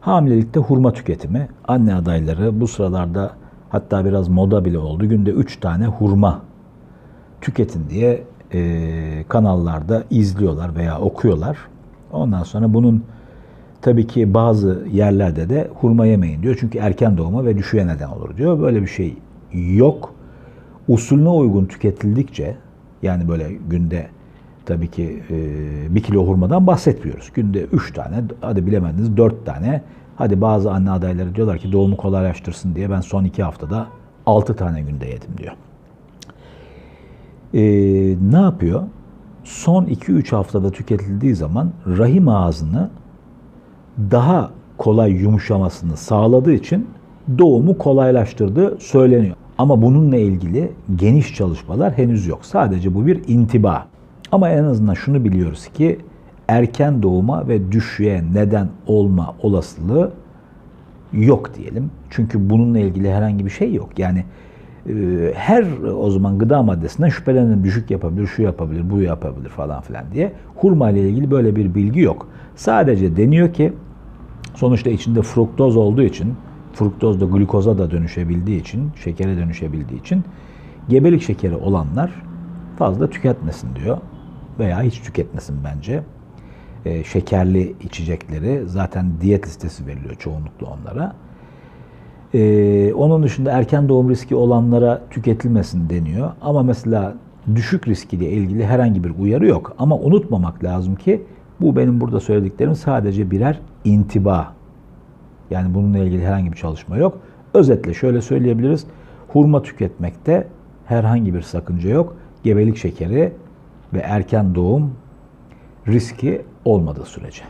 Hamilelikte hurma tüketimi. Anne adayları bu sıralarda hatta biraz moda bile oldu. Günde 3 tane hurma tüketin diye e, kanallarda izliyorlar veya okuyorlar. Ondan sonra bunun tabii ki bazı yerlerde de hurma yemeyin diyor. Çünkü erken doğuma ve düşüğe neden olur diyor. Böyle bir şey yok. Usulüne uygun tüketildikçe yani böyle günde tabii ki e, bir kilo hurmadan bahsetmiyoruz. Günde üç tane, hadi bilemediniz dört tane. Hadi bazı anne adayları diyorlar ki doğumu kolaylaştırsın diye ben son iki haftada altı tane günde yedim diyor. E, ne yapıyor? Son 2-3 haftada tüketildiği zaman rahim ağzını daha kolay yumuşamasını sağladığı için doğumu kolaylaştırdığı söyleniyor. Ama bununla ilgili geniş çalışmalar henüz yok. Sadece bu bir intiba. Ama en azından şunu biliyoruz ki erken doğuma ve düşüğe neden olma olasılığı yok diyelim. Çünkü bununla ilgili herhangi bir şey yok. Yani e, her o zaman gıda maddesinden şüphelenin düşük yapabilir, şu yapabilir, bu yapabilir falan filan diye. Hurma ile ilgili böyle bir bilgi yok. Sadece deniyor ki sonuçta içinde fruktoz olduğu için, fruktoz da glukoza da dönüşebildiği için, şekere dönüşebildiği için gebelik şekeri olanlar fazla tüketmesin diyor. Veya hiç tüketmesin bence. E, şekerli içecekleri zaten diyet listesi veriliyor çoğunlukla onlara. Ee, onun dışında erken doğum riski olanlara tüketilmesin deniyor. Ama mesela düşük riskiyle ilgili herhangi bir uyarı yok. Ama unutmamak lazım ki bu benim burada söylediklerim sadece birer intiba. Yani bununla ilgili herhangi bir çalışma yok. Özetle şöyle söyleyebiliriz. Hurma tüketmekte herhangi bir sakınca yok. Gebelik şekeri ve erken doğum riski olmadığı sürece.